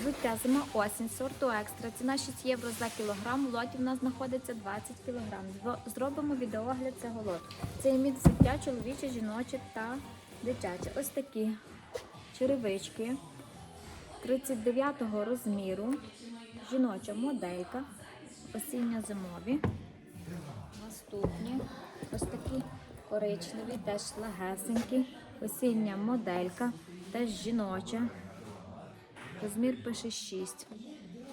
Взуття зима осінь, сорту екстра. Ціна 6 євро за кілограм. Лоті в нас знаходиться 20 кілограм. Зробимо відеогляд цього лоту. Це є взуття чоловіче, жіноче та дитяче. Ось такі черевички 39-го розміру. Жіноча моделька. Осінньо-зимові. Наступні ось такі коричневі, теж легесенькі. Осіння моделька, теж жіноча. Розмір пише 6.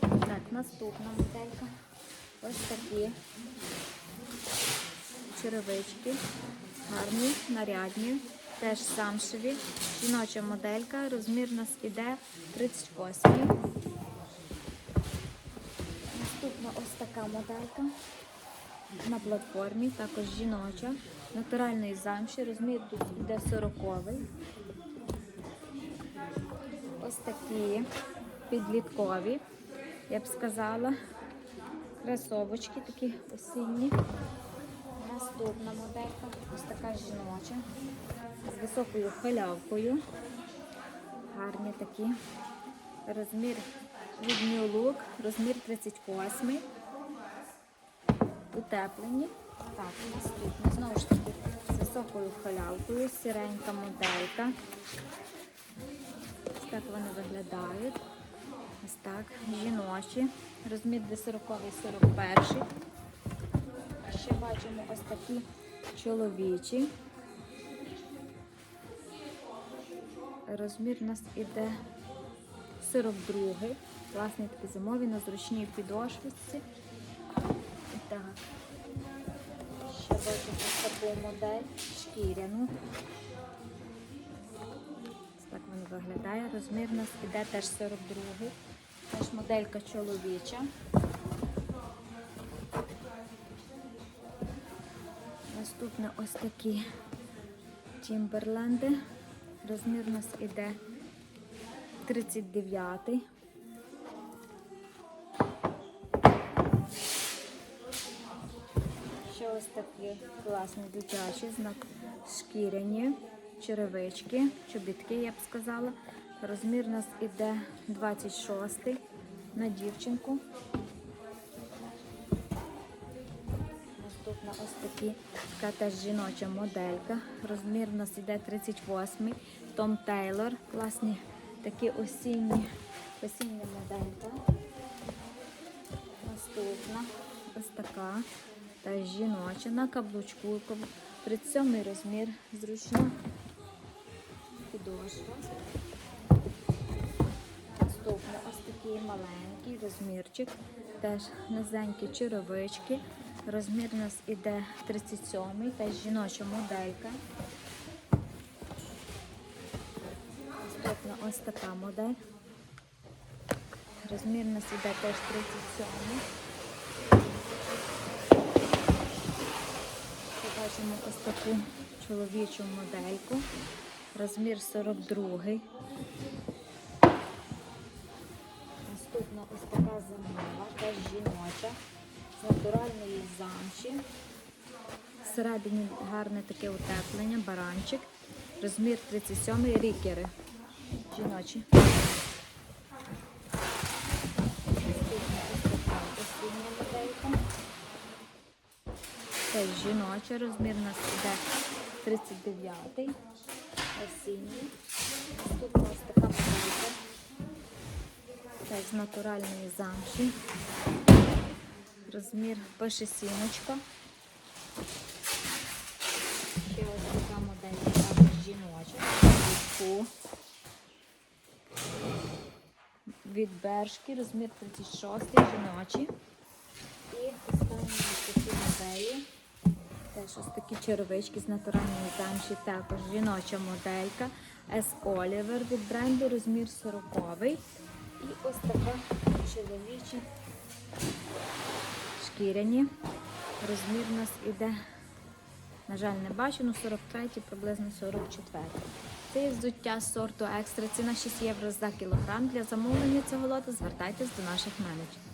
Так, наступна моделька. Ось такі черевички. Гарні, нарядні. Теж самшеві. Жіноча моделька. Розмір у нас іде 38. Наступна ось така моделька на платформі, також жіноча, натуральної замші, розмір тут йде 40 Ось такі підліткові, я б сказала, кросовочки такі осінні. Наступна моделька, ось така жіноча, з високою халявкою. Гарні такі. Розмір від New Look, розмір 38 утеплені. Так, наступне. Знову ж таки, з високою халявкою, сіренька моделька. Так вони виглядають. Ось так, жіночі. Розмір де 40 41. Ще бачимо ось такі чоловічі. Розмір у нас іде 42. Класні такі зимові на зручній підошвиці. Так. Ще бачимо ось таку модель шкіряну. Виглядає. Розмір у нас іде теж 42. Теж моделька чоловіча. Наступне ось такі Тімберленди. Розмір у нас іде 39. Ще ось такі класні дитячі знак шкіряні, черевички, чобітки, я б сказала. Розмір у нас іде 26 на дівчинку. Наступна ось такі, така теж жіноча моделька. Розмір у нас іде 38 Том Тейлор. Класні такі осінні, осіння моделька. Наступна ось така та жіноча на каблучку. 37 розмір, зручна підошва. Наступна ось такий маленький розмірчик, теж низенькі черевички. Розмір у нас іде 37 теж жіноча моделька. Наступна ось така модель. Розмір у нас іде теж 37. Побачимо ось таку чоловічу модельку. Розмір 42. Наступна ось така зимова, теж жіноча, з натуральної замші. Всередині гарне таке утеплення, баранчик. Розмір 37 рікери. Жіночі. Моделька. Жіноча, розмір у нас іде 39 осінній. Наступна ось така моделька. Теж з натуральної замші. Розмір пише сімочка. Ще ось така моделька також жіноча. Від бершки, розмір 36 жіночі. І останні такі ось такі черевички з натуральної замші, також жіноча моделька S. Oliver від бренду розмір 40 І ось така чоловічі шкіряні. Розмір у нас іде, на жаль, не бачу, ну 43, приблизно 44. Це є взуття сорту екстра. Ціна 6 євро за кілограм. Для замовлення цього лоту звертайтесь до наших менеджерів.